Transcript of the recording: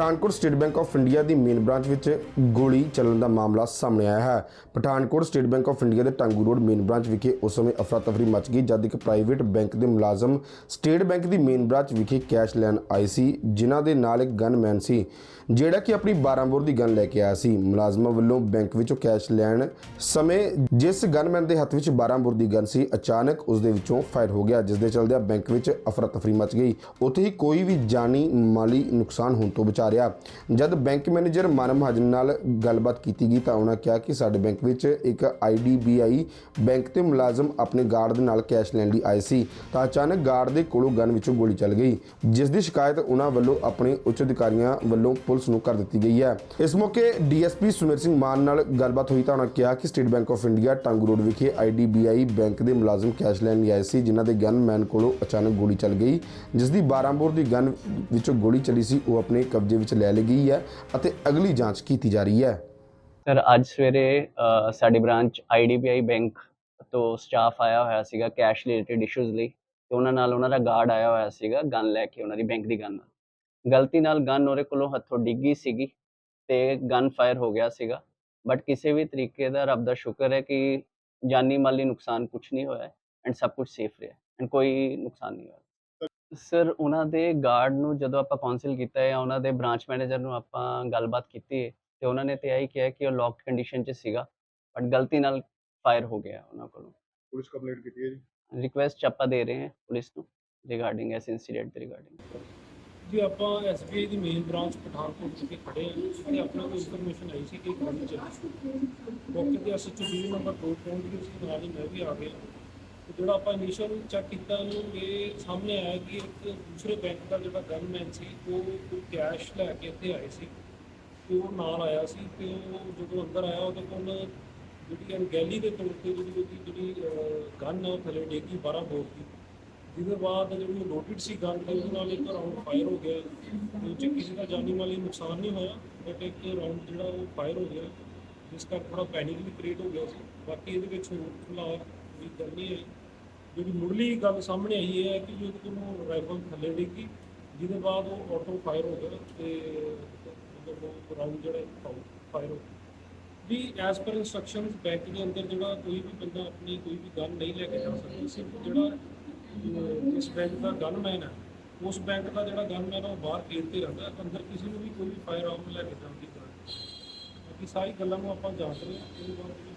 Pathankot State Bank of India the main branch ਵਿੱਚ ਗੋਲੀ ਚੱਲਣ ਦਾ ਮਾਮਲਾ ਸਾਹਮਣੇ ਆਇਆ ਹੈ। Pathankot State Bank of India ਦੇ ਟਾਂਗੂ ਰੋਡ ਮੇਨ ਬ੍ਰਾਂਚ ਵਿਖੇ ਉਸ ਸਮੇਂ ਅਫਰਾ ਤਫਰੀ ਮਚ ਗਈ, ਜਦ ਇੱਕ ਪ੍ਰਾਈਵੇਟ ਬੈਂਕ ਦੇ ਮੁਲਾਜ਼ਮ ਸਟੇਟ ਬੈਂਕ ਦੀ ਮੇਨ ਬ੍ਰਾਂਚ ਵਿਖੇ ਕੈਸ਼ ਲੈਣ ਆਏ ਸੀ, ਜਿਨ੍ਹਾਂ ਦੇ ਨਾਲ ਇੱਕ ਗਨਮੈਨ ਸੀ, ਜਿਹੜਾ ਕਿ ਆਪਣੀ 12 ਬੋਰ ਦੀ ਗਨ ਲੈ ਕੇ ਆਇਆ ਸੀ। ਮੁਲਾਜ਼ਮਾਂ ਵੱਲੋਂ ਬੈਂਕ ਵਿੱਚੋਂ ਕੈਸ਼ ਲੈਣ ਸਮੇਂ ਜਿਸ ਗਨਮੈਨ ਦੇ ਹੱਥ ਵਿੱਚ 12 ਬੋਰ ਦੀ ਗਨ ਸੀ, ਅਚਾਨਕ ਉਸ ਦੇ ਵਿੱਚੋਂ ਫਾਇਰ ਹੋ ਗਿਆ ਜਿਸ ਦੇ ਚਲਦਿਆਂ ਬੈਂਕ ਵਿੱਚ ਅਫਰਾ ਤਫਰੀ ਮਚ ਗਈ। ਉੱਥੇ ਹੀ ਕੋਈ ਵੀ ਜਾਨੀ ਮਾਲੀ ਨੁਕਸਾਨ ਹੋਣ ਤੋਂ ਬਚਾ ਰਿਹਾ ਜਦ ਬੈਂਕ ਮੈਨੇਜਰ ਮਾਨਵ ਮਹਾਜਨ ਨਾਲ ਗੱਲਬਾਤ ਕੀਤੀ ਗਈ ਤਾਂ ਉਹਨਾਂ ਕਿਹਾ ਕਿ ਸਾਡੇ ਬੈਂਕ ਵਿੱਚ ਇੱਕ ਆਈਡੀਬੀਆਈ ਬੈਂਕ ਤੇ ਮੁਲਾਜ਼ਮ ਆਪਣੇ ਗਾਰਡ ਦੇ ਨਾਲ ਕੈਸ਼ ਲੈਣ ਲਈ ਆਏ ਸੀ। ਤਾਂ ਅਚਾਨਕ ਗਾਰਡ ਦੇ ਕੋਲੋਂ ਗਨ ਵਿੱਚੋਂ ਗੋਲੀ ਚੱਲ ਗਈ, ਜਿਸ ਦੀ ਸ਼ਿਕਾਇਤ ਉਹਨਾਂ ਵੱਲੋਂ ਆਪਣੇ ਉੱਚ ਅਧਿਕਾਰੀਆਂ ਵੱਲੋਂ ਪੁਲਿਸ ਨੂੰ ਕਰ ਦਿੱਤੀ ਗਈ ਹੈ। ਇਸ ਮੌਕੇ ਡੀਐਸਪੀ ਸੁਮੇਰ ਸਿੰਘ ਮਾਨ ਨਾਲ ਗੱਲਬਾਤ ਹੋਈ ਤਾਂ ਉਹਨਾਂ ਕਿਹਾ ਕਿ State Bank of India Tang road ਵਿਖੇ ਆਈਡੀਬੀਆਈ ਬੈਂਕ ਦੇ ਮੁਲਾਜ਼ਮ ਕੈਸ਼ ਲੈਣ ਲਈ ਆਏ ਸੀ, ਜਿਨ੍ਹਾਂ ਦੇ ਗਨਮੈਨ ਕੋਲੋਂ ਅਚਾਨਕ ਗੋਲੀ ਚੱਲ ਗਈ, ਜਿਸ ਦੀ 12 ਬੋਰ ਦੀ ਗਨ ਵਿੱਚੋਂ ਗੋਲੀ ਚੱਲੀ ਸੀ, ਉਹ ਆਪਣੇ ਕਬਜ਼ੇ ਵਿੱਚ ਲੈ ਲਈ ਗਈ ਹੈ ਅਤੇ ਅਗਲੀ ਜਾਂਚ ਕੀਤੀ ਜਾ ਰਹੀ ਹੈ। ਸਰ ਅੱਜ ਸਵੇਰੇ ਅ, ਸਾਡੀ ਬ੍ਰਾਂਚ ਆਈਡੀਬੀਆਈ ਬੈਂਕ ਤੋਂ ਸਟਾਫ ਆਇਆ ਹੋਇਆ ਸੀਗਾ ਕੈਸ਼ ਰਿਲੇਟਡ ਇਸ਼ੂਜ਼ ਲਈ ਤੇ ਉਹਨਾਂ ਨਾਲ ਉਹਨਾਂ ਦਾ ਗਾਰਡ ਆਇਆ ਹੋਇਆ ਸੀਗਾ ਗਨ ਲੈ ਕੇ ਉਹਨਾਂ ਦੀ ਬੈਂਕ ਦੀ ਗਨ ਗਲਤੀ ਨਾਲ ਗਨ ਉਹਦੇ ਕੋਲੋਂ ਹੱਥੋਂ ਡਿੱਗੀ ਸੀਗੀ ਤੇ ਗਨ ਫਾਇਰ ਹੋ ਗਿਆ ਸੀਗਾ। ਬਟ ਕਿਸੇ ਵੀ ਤਰੀਕੇ ਦਾ ਰੱਬ ਦਾ ਸ਼ੁਕਰ ਹੈ ਕਿ ਜਾਨੀ ਮਾਲੀ ਨੁਕਸਾਨ ਕੁਝ ਨਹੀਂ ਹੋਇਆ ਐਂਡ ਸਭ ਕੁਝ ਸੇਫ ਰਿਹਾ ਐਂਡ ਕੋਈ ਨੁਕਸਾਨ ਨਹੀਂ ਹੋਇਆ। ਸਰ ਉਹਨਾਂ ਦੇ ਗਾਰਡ ਨੂੰ ਜਦੋਂ ਆਪਾਂ ਕਾਉਂਸਲ ਕੀਤਾ ਹੈ ਜਾਂ ਉਹਨਾਂ ਦੇ ਬ੍ਰਾਂਚ ਮੈਨੇਜਰ ਨੂੰ ਆਪਾਂ ਗੱਲਬਾਤ ਕੀਤੀ ਹੈ ਤੇ ਉਹਨਾਂ ਨੇ ਤੇ ਇਹੀ ਕਿਹਾ ਕਿ ਉਹ ਲੌਕਡ ਕੰਡੀਸ਼ਨ 'ਚ ਸੀਗਾ ਬਟ ਗਲਤੀ ਨਾਲ ਫਾਇਰ ਹੋ ਗਿਆ ਉਹਨਾਂ ਕੋਲੋਂ। ਪੁਲਿਸ ਕੰਪਲੇਂਟ ਕੀਤੀ ਹੈ ਜੀ? ਰਿਕੁਐਸਟ ਆਪਾਂ ਦੇ ਰਹੇ ਹਾਂ ਪੁਲਿਸ ਨੂੰ ਰਿਗਾਰਡਿੰਗ ਇਸ ਇਨਸੀਡੈਂਟ ਦੇ ਰਿਗਾਰਡਿੰਗ ਜੀ ਆਪਾਂ ਐਸਬੀਆਈ ਦੀ ਮੇਨ ਬ੍ਰਾਂਚ ਪਠਾਨਕੋਟ ਵਿਖੇ ਖੜੇ ਹਾਂ। ਤੇ ਆਪਣਾ ਕੋਈ ਇਨਫੋਰਮੇਸ਼ਨ ਆਈ ਸੀ ਕਿ ਇੱਕ ਚੱਲੀ ਸੀ ਮੌਕੇ ਤੇ ਅਸੀਂ ਚੁਬੀ ਨੰਬਰ 2 ਪਹੁੰਚ ਗਏ ਸੀ ਨਾਲ ਹੀ ਮੈਂ ਵੀ ਆ ਗਿਆ। ਜਿਹੜਾ ਆਪਾਂ ਇਨੀਸ਼ੀਅਲ ਚੈੱਕ ਕੀਤਾ ਉਹਨੂੰ, ਇਹ ਸਾਹਮਣੇ ਆਇਆ ਕਿ ਇੱਕ ਦੂਸਰੇ ਬੈਂਕ ਦਾ ਜਿਹੜਾ ਗਨਮੈਨ ਸੀ, ਉਹ ਕੋਈ ਕੈਸ਼ ਲੈ ਕੇ ਇੱਥੇ ਆਏ ਸੀ। ਤੇ ਉਹ ਨਾਲ ਆਇਆ ਸੀ ਤੇ ਉਹ ਜਦੋਂ ਅੰਦਰ ਆਇਆ, ਉਹਦੇ ਕੋਲ ਜਿਹੜੀ ਅਣਗਹਿਲੀ ਦੇ ਤੌਰ ਤੇ ਜਿਹੜੀ ਉਹਦੀ ਜਿਹੜੀ ਗਨ ਉਹ ਥੱਲੇ ਡੇਗੀ 12 ਬੋਰ ਦੀ ਜਿਹਦੇ ਬਾਅਦ ਜਿਹੜੀ ਲੋਡਡ ਸੀ ਗਨ ਤੇ, ਉਹਦੇ ਨਾਲ ਇੱਕ ਰਾਉਂਡ ਫਾਇਰ ਹੋ ਗਿਆ। ਤੇ ਉਹ 'ਚ ਕਿਸੇ ਦਾ ਜਾਨੀ ਮਾਲੀ ਨੁਕਸਾਨ ਨਹੀਂ ਹੋਇਆ ਬਟ ਇੱਕ ਰਾਉਂਡ ਜਿਹੜਾ ਉਹ ਫਾਇਰ ਹੋ ਗਿਆ। ਜਿਸ ਕਰਕੇ ਥੋੜਾ ਪੈਨਿਕ ਵੀ ਕ੍ਰੀਏਟ ਹੋ ਗਿਆ ਸੀ। ਬਾਕੀ ਇਹਦੇ ਵਿੱਚ ਹੋਰ ਫਿਲਹਾਲ ਵੀ ਗੱਲ ਨਹੀਂ ਆਈ ਜਿਹੜੀ ਮੁੱਢਲੀ ਗੱਲ ਸਾਹਮਣੇ ਆਈ ਹੈ ਕਿ ਜਦੋਂ ਉਹਦੇ ਰਾਈਫਲ ਥੱਲੇ ਡਿੱਗੀ, ਜਿਹਦੇ ਬਾਅਦ ਉਹ ਆਟੋ ਫਾਇਰ ਹੋ ਗਿਆ ਤੇ ਮਤਲਬ ਉਹ ਰਾਉਂਡ ਜਿਹੜਾ ਫਾਇਰ ਹੋ ਗਿਆ। ਵੀ ਐਸ ਪਰ ਇਨਸਟਰਕਸ਼ਨਸ ਬੈਂਕ ਦੇ ਅੰਦਰ ਜਿਹੜਾ ਕੋਈ ਵੀ ਬੰਦਾ ਆਪਣੀ ਕੋਈ ਵੀ ਗਨ ਨਹੀਂ ਲੈ ਕੇ ਜਾ ਸਕਦਾ, ਸਿਰਫ ਜਿਹੜਾ ਇਸ ਬੈਂਕ ਦਾ ਗਨਮੈਨ ਹੈ, ਉਸ ਬੈਂਕ ਦਾ ਜਿਹੜਾ ਗਨਮੈਨ ਉਹ ਬਾਹਰ ਗੇਟ ਤੇ ਰਹਿੰਦਾ ਅੰਦਰ ਕਿਸੇ ਨੂੰ ਵੀ ਕੋਈ ਵੀ ਫਾਇਰ ਆਰਮ ਲੈ ਕੇ ਜਾਣ ਦੀ ਗੱਲ ਬਾਕੀ ਸਾਰੀ ਗੱਲਾਂ ਨੂੰ ਆਪਾਂ ਜਾਂਚ ਰਹੇ ਹਾਂ ਇਹਦੇ ਬਾਅਦ ਜਿਹੜੀ